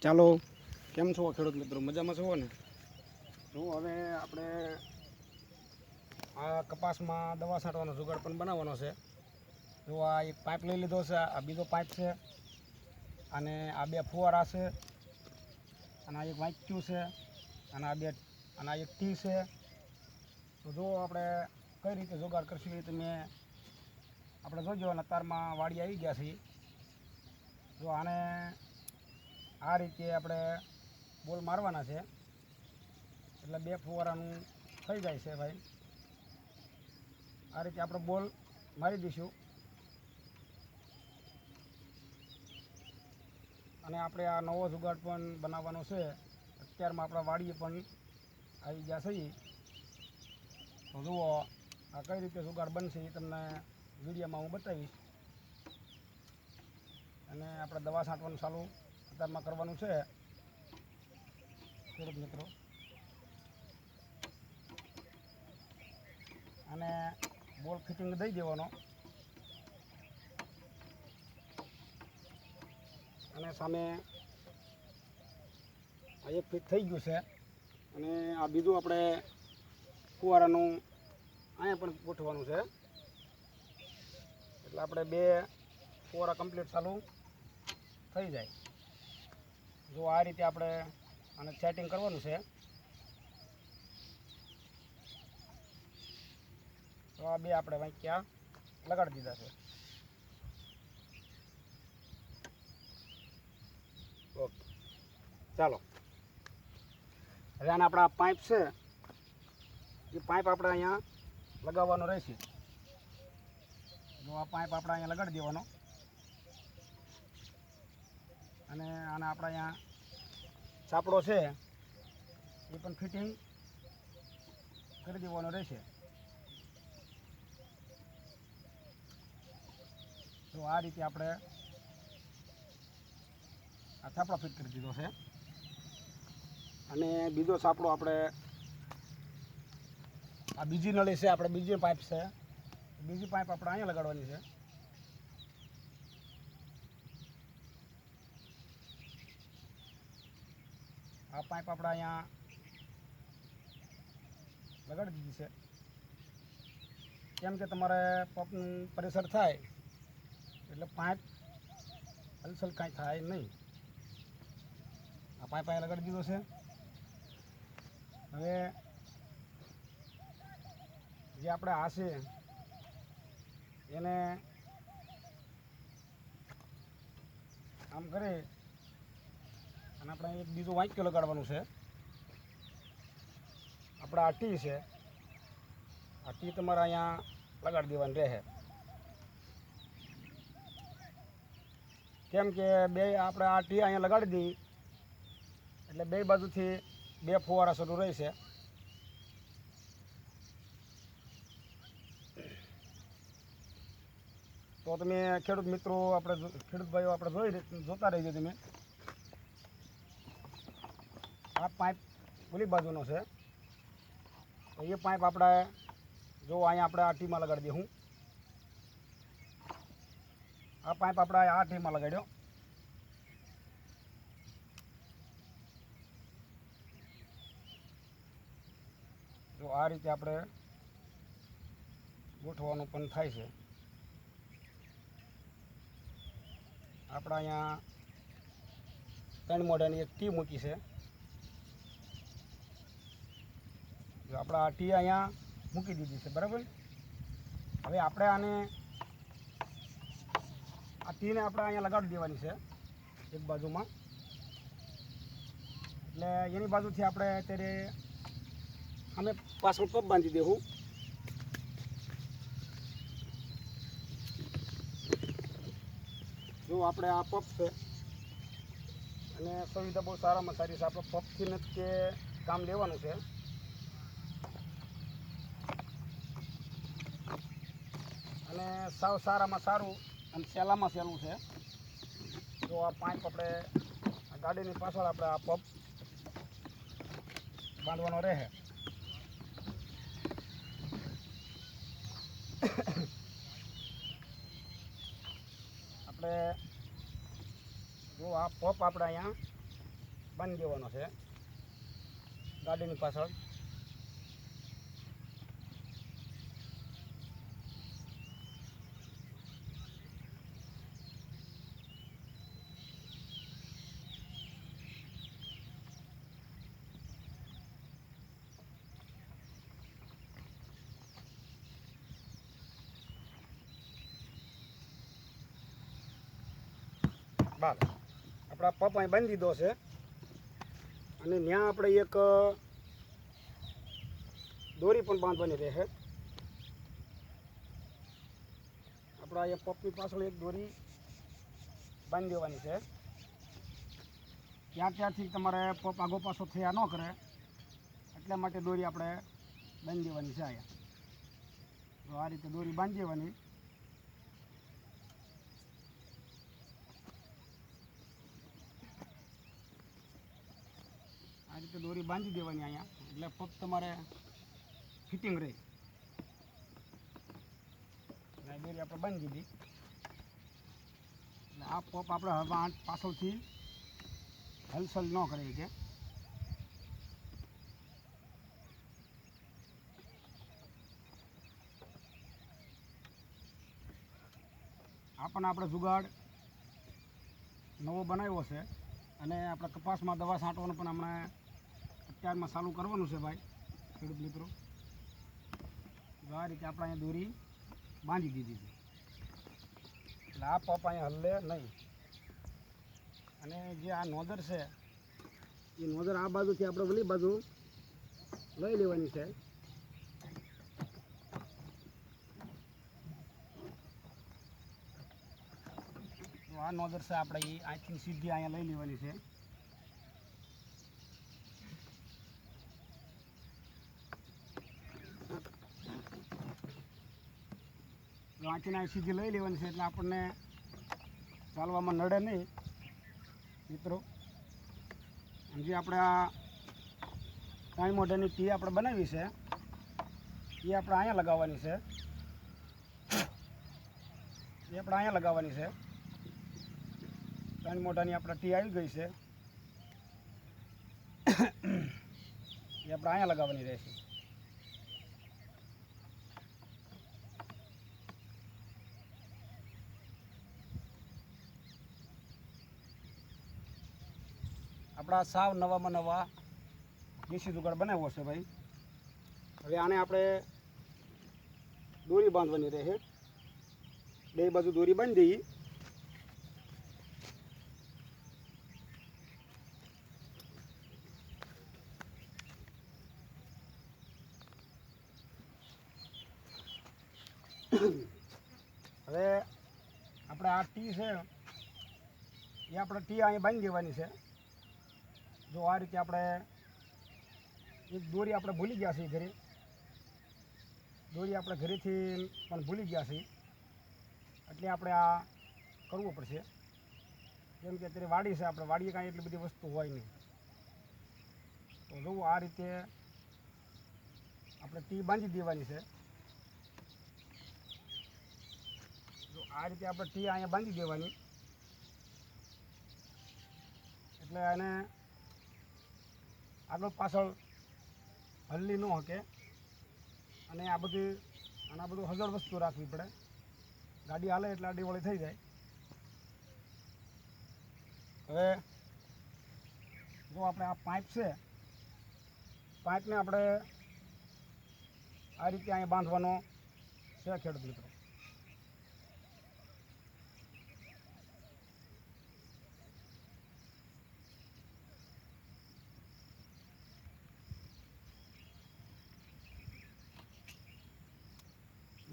ચાલો, કેમ છો ખેડૂત મિત્રો? મજામાં છો ને? જો, હવે આપણે આ કપાસમાં દવા છાંટવાનો જુગાડ પણ બનાવવાનો છે. જો, આ એક પાઇપ લઈ લીધો છે, આ બીજો પાઇપ છે, અને આ બે ફુવારા છે, અને આ એક વાંચ્યું છે, અને આ બે, અને આ એક ટી છે. તો જો, આપણે કઈ રીતે જુગાડ કરશું એ તમે આપણે જોજો, અને તારમાં વાડી આવી ગયા છે જો, આને આ રીતે આપણે બોલ મારવાના છે. એટલે બે ફુવારાનું થઈ જાય છે ભાઈ. આ રીતે આપણે બોલ મારી દઈશું. અને આપણે આ નવો જુગાડ પણ બનાવવાનો છે. અત્યારમાં આપણા વાડીએ પણ આવી ગયા છે તો જુઓ, આ કઈ રીતે જુગાડ બનશે એ તમને વિડીયોમાં હું બતાવીશ. અને આપણે દવા છાંટવાનું ચાલુ અત્યારમાં કરવાનું છે. ખેડૂત મિત્રો. અને બોલ ફિટિંગ દઈ દેવાનો. અને સામે આ એક ફિટ થઈ ગયું છે. અને આ બીજું આપણે ફુવારાનું અહીંયા પણ ગોઠવાનું છે. એટલે આપણે બે ફુવારા કમ્પ્લીટ ચાલુ થઈ જાય. જો આ રીતે આપણે આને સેટિંગ કરવાનું છે. તો આ બે આપણે વાંક્યા લગાડી દીધા છે. ઓકે. ચાલો. હવે આને આપણા પાઇપ છે. એ પાઇપ આપણે અહીંયા લગાવવાનો રહેશે. જો આ પાઇપ આપણે અહીંયા લગાડી દેવાનો. અને આને આપણા અહીંયા છાપડો છે, એ પણ ફિટિંગ કરી દેવાનો રહેશે. તો આ રીતે આપણે આ છાપડો ફિટ કરી દીધો છે. અને બીજો છાપડો આપણે આ બીજી નળી છે, આપણે બીજી પાઇપ છે. બીજી પાઇપ આપણે અહીંયા લગાડવાની છે. આ પાઇપ આપણે અહીંયા લગાડી દીધી છે. કેમ કે તમારે પંપનું પ્રેશર થાય, એટલે પાઇપ હલસલ કાંઈ થાય નહીં. આ પાઇપ અહીંયા લગાડી દીધો છે. હવે જે આપણે આ એને આમ કરી અને આપણે એક બીજું વાંક્ય લગાડવાનું છે. આપણે આ ટી છે. આ ટી તમારે અહીંયા લગાડી દેવાની રહે. કેમ કે બે આપણે આ ટી અહીંયા લગાડી દઈએ એટલે બે બાજુથી બે ફુવારા શરૂ રહેશે. તો તમે ખેડૂત મિત્રો, આપણે ખેડૂત ભાઈઓ, આપણે જોઈ જોતા રહીજો તમે. આ પાઇપ પેલી બાજુનો છે. તો એ પાઇપ આપણે જો અહીંયા આપણે આ ટીમાં લગાડી દઈએ હું. આ પાઇપ આપણે આ ટીમાં લગાડ્યો. જો આ રીતે આપણે ગોઠવાનું પણ થાય છે. આપણા અહીંયા ત્રણ મોઢાની એક ટી મૂકી છે જો આપણે ટી અહીંયા મૂકી દીધી છે, બરાબર? હવે આપણે આને આ ટીને આપણે અહીંયા લગાડી દેવાની છે, એક બાજુમાં. એટલે એની બાજુથી આપણે અત્યારે અમે પાછળ પગ બાંધી દેવું જો આપણે આ પપ છે, અને સુવિધા બહુ સારામાં સારી છે. આપણે પપથી કે કામ લેવાનું છે. અને સાવ સારામાં સારું અને સહેલામાં સહેલું છે. જો આ પાંચ આપણે ગાડીની પાછળ આપણે આ પગ બાંધવાનો રહે. આપણે જો આ પપ આપણે અહીંયા બાંધી દેવાનો છે ગાડીની પાછળ. બાર. આપણા પપ અહીં બાંધી દીધો છે. અને ત્યાં આપણે એક દોરી પણ બાંધવાની રહેશે આપણા એ પપની પાછળ એક દોરી બાંધી દેવાની છે. ક્યાં ત્યાંથી તમારે પપ આગો પાછો થયા ન કરે, એટલા માટે દોરી આપણે બાંધી દેવાની છે અહીંયા. તો આ રીતે દોરી બાંધી દેવાની. આ રીતે દોરી બાંધી દેવાની અહીંયા. એટલે પગ તમારે ફિટિંગ રહે. દોરી આપણે બાંધી દીધી. એટલે આ પોપ આપણે હવે પાછળથી હલચલ ન કરે છે આ પણ આપણે જુગાડ નવો બનાવ્યો છે. અને આપણે કપાસમાં દવા છાંટવાનું પણ હમણાં અત્યારમાં ચાલુ કરવાનું છે ભાઈ, ખેડૂત મિત્રો. આ રીતે આપણે અહીંયા દોરી બાંધી દીધી છે. એટલે આ પપ અહીંયા હલ્લે નહીં. અને જે આ નોદર છે, એ નોદર આ બાજુથી આપણે ઓલી બાજુ લઈ લેવાની છે. આ નોદર છે આપણે એ અહીંથી સીધી અહીંયા લઈ લેવાની છે. અહીં સીધી લઈ લેવાની છે એટલે આપણને ચાલવામાં નડે નહીં. મિત્રો જે આપણે આ કાંઈ મોઢાની ટી આપણે બનાવી છે, એ આપણે અહીંયા લગાવવાની છે. એ આપણે અહીંયા લગાવવાની છે. ત્રણ મોઢાની આપણે ટી આવી ગઈ છે. એ આપણે અહીંયા લગાવવાની રહેશે. આપણા સાવ નવામાં નવા દેશી જુગાડ બનાવ્યો છે ભાઈ. હવે આને આપણે દોરી બાંધવાની રહે. બે બાજુ દોરી બાંધી દઈએ. હવે આપણે આ ટી છે, એ આપણે ટી અહીં બાંધી દેવાની છે. જો આ રીતે આપણે એક દોરી આપણે ભૂલી ગયા છીએ ઘરે. દોરી આપણે ઘરેથી પણ ભૂલી ગયા છીએ. એટલે આપણે આ કરવું પડશે. કેમ કે અત્યારે વાડી છે, આપણે વાડીએ કાંઈ એટલી બધી વસ્તુ હોય નહીં. તો જોવું આ રીતે આપણે ટી બાંધી દેવાની છે. જો આ રીતે આપણે ટી અહીંયા બાંધી દેવાની. એટલે એને આગળ પાછળ હલ્લી ન હકે. અને આ બધી અને આ બધું હજળ વસ્તુ રાખવી પડે. ગાડી હાલે એટલે આડી વળી થઈ જાય. હવે, જો આપણે આ પાઇપ છે, પાઇપને આપણે આ રીતે અહીંયા બાંધવાનો છે ખેડૂત મિત્રો.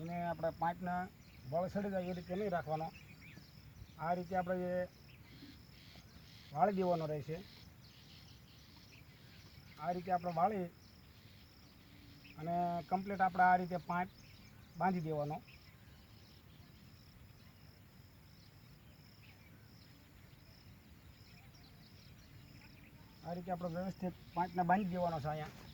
એને આપણે પાઇપને બળ સડી જાય એ રીતે નહીં રાખવાનો. આ રીતે આપણે એ વાળી દેવાનો રહેશે આ રીતે આપણે વાળી અને કમ્પ્લીટ આપણે આ રીતે પાઇપ બાંધી દેવાનો. આ રીતે આપણે વ્યવસ્થિત પાઇપને બાંધી દેવાનો છે અહીંયા.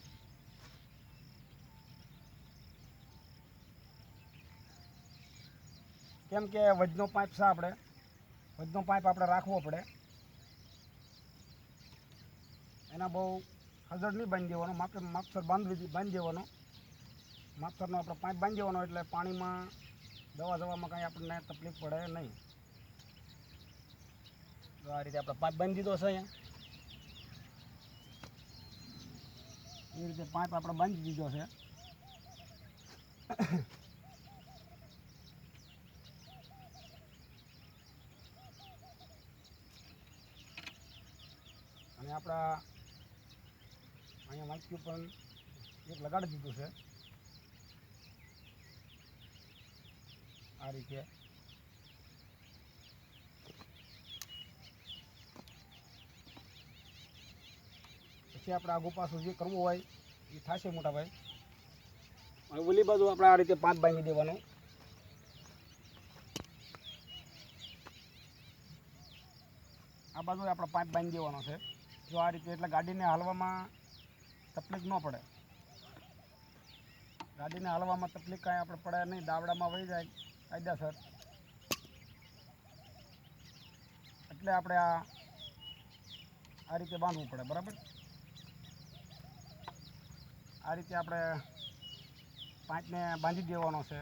કેમ કે વજનો પાઇપ છે આપણે. વજનો પાઇપ આપણે રાખવો પડે. એના બહુ હજર નહીં બાંધી દેવાનો. માપ, માપસર બાંધવી બાંધી દેવાનો. માપસરનો આપણે પાઇપ બાંધી દેવાનો એટલે પાણીમાં, દવા દવામાં કાંઈ આપણને તકલીફ પડે નહીં. તો આ રીતે આપણે પાઇપ બાંધી દીધો છે અહીંયા. એ રીતે પાઇપ આપણે બાંધી દીધો છે. આપણા અહીંયા માઇક્યુ પણ એક લગાડી દીધું છે. આ રીતે. પછી આપણે આગુ પાછું જે કરવું હોય એ થશે મોટા ભાઈ અને ઓલી બાજુ આપણે આ રીતે પાંચ બાંધી દેવાનું. આ બાજુ આપણે પાંચ બાંધી દેવાનો છે. જો આ રીતે એટલે ગાડીને હાલવામાં તકલીફ ન પડે. ગાડીને હાલવામાં તકલીફ કાંઈ આપણે પડે નહીં. દાવડામાં વહી જાય કાયદાસર. એટલે આપણે આ આ રીતે બાંધવું પડે, બરાબર? આ રીતે આપણે પાંચને બાંધી દેવાનો છે.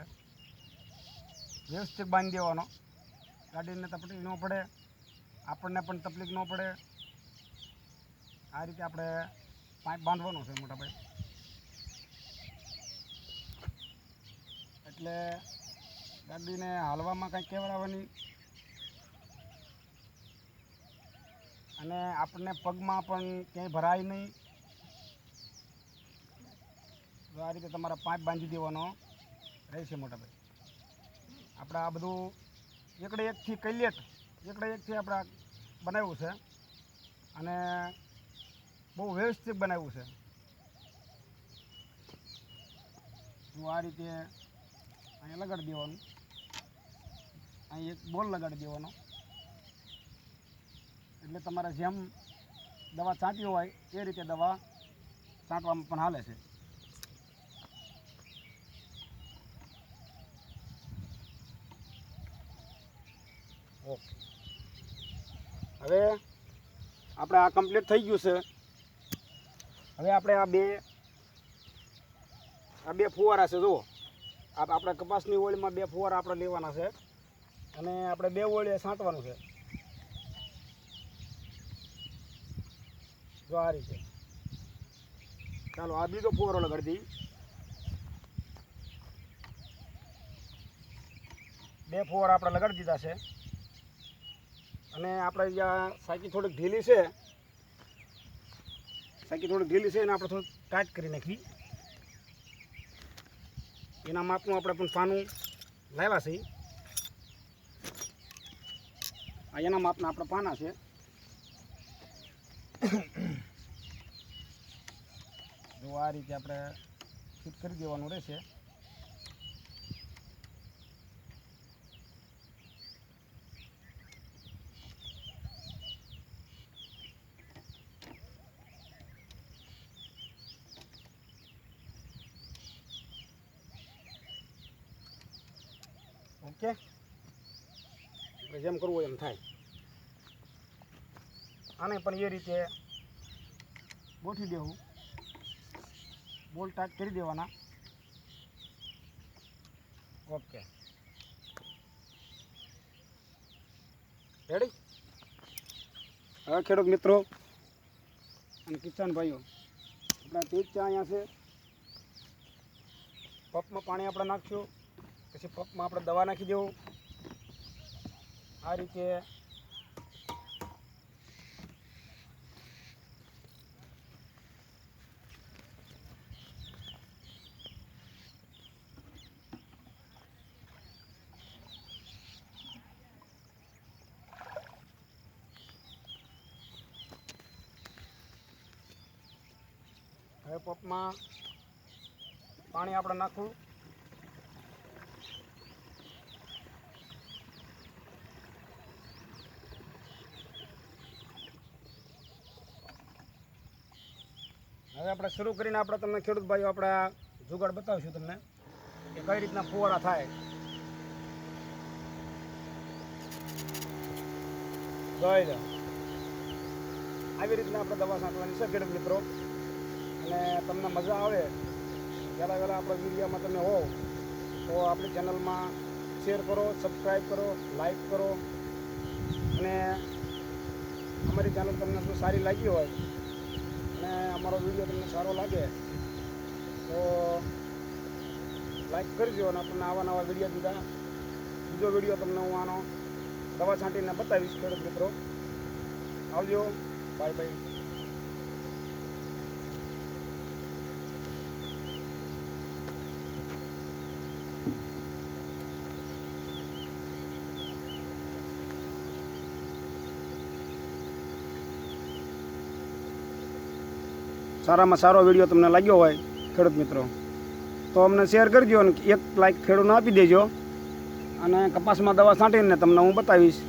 વ્યવસ્થિત બાંધી દેવાનો. ગાડીને તકલીફ ન પડે. આપણને પણ તકલીફ ન પડે. આ રીતે આપણે પાઇપ બાંધવાનો છે મોટા ભાઈ એટલે ગાડીને હાલવામાં કંઈ કેવડાવવાની. અને આપણને પગમાં પણ ક્યાંય ભરાય નહીં. તો આ રીતે તમારે પાઇપ બાંધી દેવાનો રહેશે મોટા ભાઈ આપણે આ બધું એકડે એકથી કૈલેટ એકડે એકથી આપણે બનાવ્યું છે. અને બહુ વ્યવસ્થિત બનાવ્યું છે. હું આ રીતે અહીંયા લગાડી દેવાનું. અહીં એક બોલ લગાડી દેવાનો. એટલે તમારે જેમ દવા છાંટી હોય, એ રીતે દવા છાંટવામાં પણ હાલે છે. ઓકે. હવે આપણે આ કમ્પ્લીટ થઈ ગયું છે. હવે આપણે આ બે આ બે ફુવારા છે, જુઓ. આપણે કપાસની ઓળીમાં બે ફુવારા આપણે લેવાના છે. અને આપણે બે ઓળીએ છાંટવાનું છે. જો આ રીતે. ચાલો, આ બીજો ફુવારો લગાડી દઈએ. બે ફુવારા આપણે લગાડી દીધા છે. અને આપણે જ્યાં સાયકી થોડીક ઢીલી છે સાયકી થોડી ઢીલી છે એને આપણે થોડું ટાઈટ કરી નાખવી. એના માપનું આપણે પણ પાનું લાવ્યા છે. આ એના માપના આપણે પાના છે. જો આ રીતે આપણે ફિટ કરી દેવાનું રહેશે. ઓકે જેમ કરવું એમ થાય. આને પણ એ રીતે ગોઠવી દેવું. બોલ ટાઈટ કરી દેવાના. ઓકે. રેડી હવે ખેડૂત મિત્રો અને કિસાન ભાઈઓ, આપણા તેજ ચા અહીંયા છે. પપમાં પાણી આપણે નાખશું. પછી પપમાં આપણે દવા નાખી દેવું. આ રીતે. હવે પંપમાં પાણી આપણે નાખવું. હવે આપણે શરૂ કરીને આપણે તમને ખેડૂત ભાઈઓ આપણે જુગાડ બતાવીશું તમને કે કઈ રીતના ફુવારા થાય. આવી રીતના આપણે દવા છાંટવાની છે ખેડૂત મિત્રો. અને તમને મજા આવે, પહેલાં પહેલાં આપણા વિડીયામાં તમે હો તો આપણી ચેનલમાં શેર કરો સબસ્ક્રાઈબ કરો, લાઈક કરો. અને અમારી ચેનલ તમને શું સારી લાગી હોય અને અમારો વીડિયો તમને સારો લાગે, તો લાઈક કરજો અને આપણને આવા નવા વીડિયો દીધા બીજો વીડિયો તમને હું આનો દવા છાંટીને બતાવીશ ખેડૂત મિત્રો. આવજો. બાય બાય સારામાં સારો વીડિયો તમને લાગ્યો હોય, ખેડૂત મિત્રો, તો અમને શેર કરજો અને એક લાઈક ખેડૂતને આપી દેજો. અને કપાસમાં દવા છાંટીને તમને હું બતાવીશ.